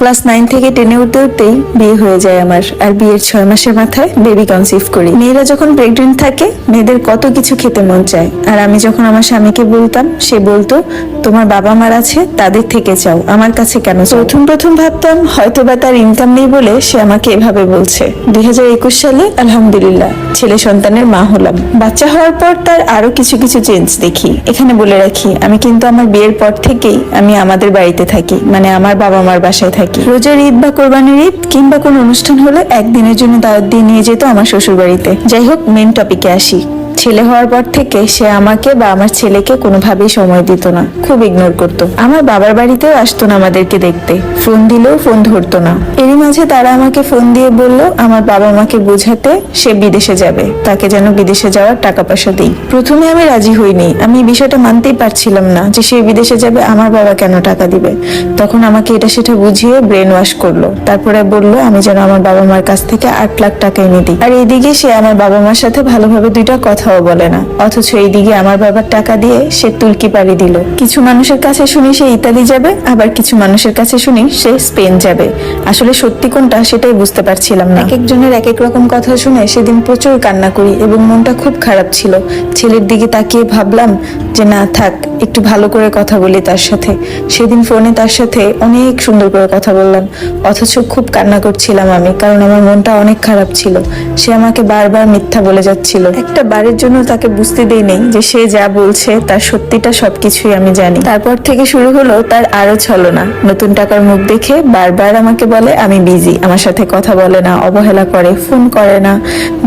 Class nine থেকে টেনে উঠতে উঠতেই বিয়ে হয়ে যায় আমার, আর বিয়ের ছয় মাসের মাথায় বেবি কনসিভ করি। মেয়েরা যখন প্রেগনেন্ট থাকে, মেয়েদের কত কিছু খেতে মন চায়। আর আমি যখন আমার স্বামীকে বলতাম, সে বলতো, তোমার বাবা মার আছে, তাদের থেকে চাও, আমার কাছে কেন প্রথম প্রথম ভাবতাম হয়তো বা তার ইনকাম নেই বলে সে আমাকে এভাবে বলছে। দুই হাজার একুশ সালে, আলহামদুলিল্লাহ, ছেলে সন্তানের মা হলাম। বাচ্চা হওয়ার পর তার আরও কিছু কিছু চেঞ্জ দেখি। এখানে বলে রাখি, আমি কিন্তু আমার বিয়ের পর থেকেই আমি আমাদের বাড়িতে থাকি মানে আমার বাবা মার বাসায় থাকি। রোজার ঈদ বা কোরবানির ঈদ কিংবা কোনো অনুষ্ঠান হলে একদিনের জন্য দাওয়াত দিয়ে নিয়ে যেত আমার শ্বশুর বাড়িতে যাই হোক মেন টপিকে আসি। ছেলে হওয়ার পর থেকে সে আমাকে বা আমার ছেলেকে কোনোভাবেই সময় দিত না। খুব ইগনোর করত। আমার বাবার বাড়িতেও আসতো না আমাদেরকে দেখতে। ফোন দিলেও ফোন ধরতো না। এরই মাঝে তারা আমাকে ফোন দিয়ে বলল, আমার বাবা মাকে বোঝাতে সে বিদেশে যাবে। তাকে যেন বিদেশে যাওয়ার টাকা পয়সা দিই। প্রথমে আমি রাজি হইনি। আমি এই বিষয়টা মানতেই পারছিলাম না যে সে বিদেশে যাবে, আমার বাবা কেন টাকা দিবে? তখন আমাকে এটা সেটা বুঝিয়ে ব্রেন ওয়াশ করল। তারপরে বলল, আমি যেন আমার বাবা মার কাছ থেকে আট লাখ টাকা এনে দিই আর এইদিকে সে আমার বাবা মার সাথে ভালোভাবে দুইটা কথাও বলে না। অথচ এইদিকে আমার বাবার টাকা দিয়ে সে তুর্কি পাড়ি দিল। কিছু মানুষের কাছে শুনি সে ইতালি যাবে, আবার কিছু মানুষের কাছে শুনি সে স্পেন যাবে। আসলে সত্যি কোনটা সেটাই বুঝতে পারছিলাম না। এক একজনের এক এক রকম কথা শুনে সেদিন প্রচুর কান্না করি এবং মনটা খুব খারাপ ছিল। ছেলের দিকে তাকিয়ে ভাবলাম যে, না, থাক, একটু ভালো করে কথা বলি তার সাথে। সেদিন ফোনে তার সাথে অনেক সুন্দর করে কথা বললাম। অথচ খুব কান্না করছিলাম আমি, কারণ আমার মনটা অনেক খারাপ ছিল। সে আমাকে বারবার মিথ্যা বলে যাচ্ছিল। একটা বারের জন্য তাকে বুঝতে দেই নেই যে সে যা বলছে, তার সত্যিটা সবকিছুই আমি জানি। তারপর থেকে শুরু হলো, তার আরও ছলনা। নতুন টাকার মুখ দেখে বারবার আমাকে বলে, আমি বিজি আমার সাথে কথা বলে না, অবহেলা করে, ফোন করে না,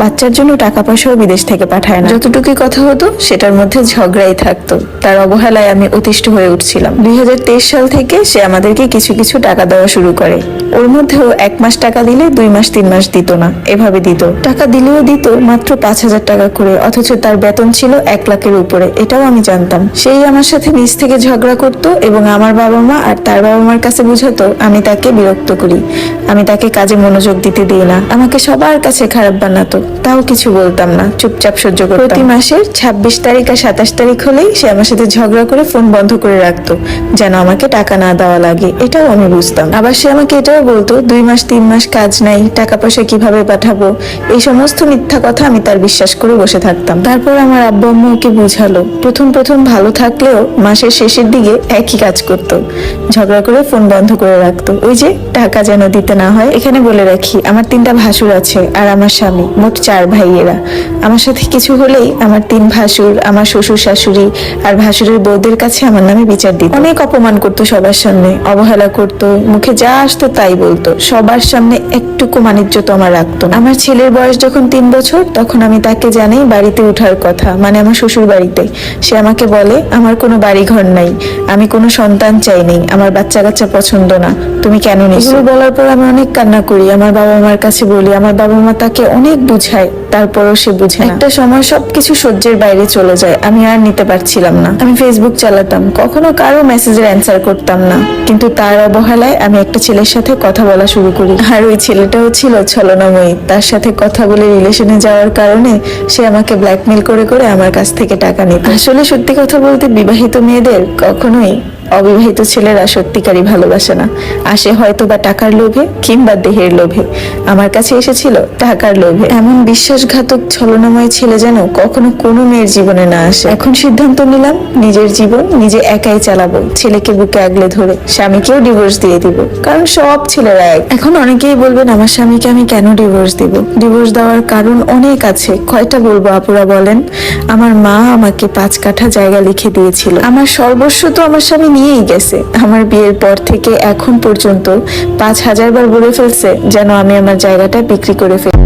বাচ্চার জন্য টাকা পয়সাও বিদেশ থেকে পাঠায় না। যতটুকুই কথা হতো, সেটার মধ্যে ঝগড়াই থাকতো। তার অবহেলায় আমি অতিষ্ঠ হয়ে উঠছিলাম। দুই হাজার তেইশ সাল থেকে সে আমাদেরকে কিছু কিছু টাকা দেওয়া শুরু করে। ওর মধ্যেও এক মাস টাকা দিলে দুই মাস, তিন মাস দিত না। এভাবে দিত। টাকা দিলেও দিত মাত্র পাঁচ হাজার টাকা করে, অথচ তার বেতন ছিল এক লাখের উপরে, এটাও আমি জানতাম। সেই আমার সাথে নিজ থেকে ঝগড়া করতো এবং আমার বাবা মা আর তার বাবা মার কাছে বুঝাতো, আমি তাকে বিরক্ত করি। আমি তাকে কাজে মনোযোগ দিতে দিই না। আমাকে সবার কাছে খারাপ বানাতো, তাও কিছু বলতাম না, চুপচাপ সহ্য করতাম। প্রতি মাসের ছাব্বিশ তারিখ আর সাতাশ তারিখ হলেই সে আমার সাথে ঝগড়া করে ফোন বন্ধ করে রাখতো, যেন আমাকে টাকা না দেওয়া লাগে, এটাও আমি বুঝতাম। আবার সে আমাকে এটাও বলতো, দুই মাস, তিন মাস কাজ নাই, টাকা পয়সা কীভাবে পাঠাবো? এই সমস্ত মিথ্যা কথা আমি তার বিশ্বাস করে বসে থাকতাম। তারপর আমার আব্বু আম্মু ওকে বুঝালো। প্রথম প্রথম ভালো থাকলেও মাসের শেষের দিকে একই কাজ করত। ঝগড়া করে ফোন বন্ধ করে রাখতো। ওই যে, টাকা যেন দিতে না হয়, এখানে বলে রাখি, আমার তিনটা ভাসুর আছে আর আমার স্বামী, মোট চার ভাইয়েরা। আমার সাথে কিছু হলেই আমার তিন ভাসুর, আমার শ্বশুর শাশুড়ি আর ভাসুরের বউদের কাছে আমার নামে বিচার দিত। অনেক অপমান করতো সবার সামনে, অবহেলা করতো, মুখে যা আসতো তাই বলতো। সবার সামনে একটুকু মানিজ্য তো আমার রাখতো। আমার ছেলের বয়স যখন তিন বছর, তখন আমি তাকে জানাই বাড়িতে ওঠার কথা মানে আমার শ্বশুর বাড়িতে। সে আমাকে বলে আমার কোনো বাড়ি ঘর নাই আমি কোনো সন্তান চাই নেই আমার বাচ্চা কাচ্চা পছন্দ না তুমি কেন এগুলো বলার পর আমি অনেক কান্না করি আমার বাবা মার কাছে বলি আমার বাবা মা তাকে অনেক বুঝায় তারপরও সে বুঝে একটা সময় সবকিছু সহ্যের বাইরে চলে যায় আমি আর নিতে পারছিলাম না। আমি ফেসবুক চালাতাম কখনো কারও মেসেজের অ্যান্সার করতাম না। কিন্তু তার অবহেলায় আমি একটা ছেলের সাথে কথা বলা শুরু করি। আর ওই ছেলেটাও ছিল ছলনাময়ী তার সাথে কথা বলে রিলেশনে যাওয়ার কারণে সে আমাকে ব্ল্যাকমেল করে করে আমার কাছ থেকে টাকা নিত। আসলে সত্যি কথা বলতে বিবাহিত মেয়েদের কখনোই অবিবাহিত ছেলেরা সত্যিকারই ভালোবাসে না। আসে হয়তো বা টাকার লোভে কিংবা দেহের লোভে। আমার কাছে এসেছিল টাকার লোভে। এমন বিশ্বাসঘাতক ছলনাময় ছেলে যেন কখনো কোনো মেয়ের জীবনে না আসে। এখন সিদ্ধান্ত নিলাম, নিজের জীবন নিজে একাই চালাবো। ছেলেকে বুকে আগলে ধরে স্বামীকেও ডিভোর্স দিয়ে দিব, কারণ সব ছেলেরা এক। এখন অনেকেই বলবেন, আমার স্বামীকে আমি কেন ডিভোর্স দিব? ডিভোর্স দেওয়ার কারণ অনেক আছে। কয়টা বলব আপুরা বলেন? আমার মা আমাকে পাঁচ কাঠা জায়গা লিখে দিয়েছিল। আমার সর্বস্ব তো আমার স্বামী নিয়েই গেছে। আমার বিয়ের পর থেকে এখন পর্যন্ত পাঁচ হাজার বার বলে ফেলছে যেন আমি আমার জায়গাটা বিক্রি করে ফেলি।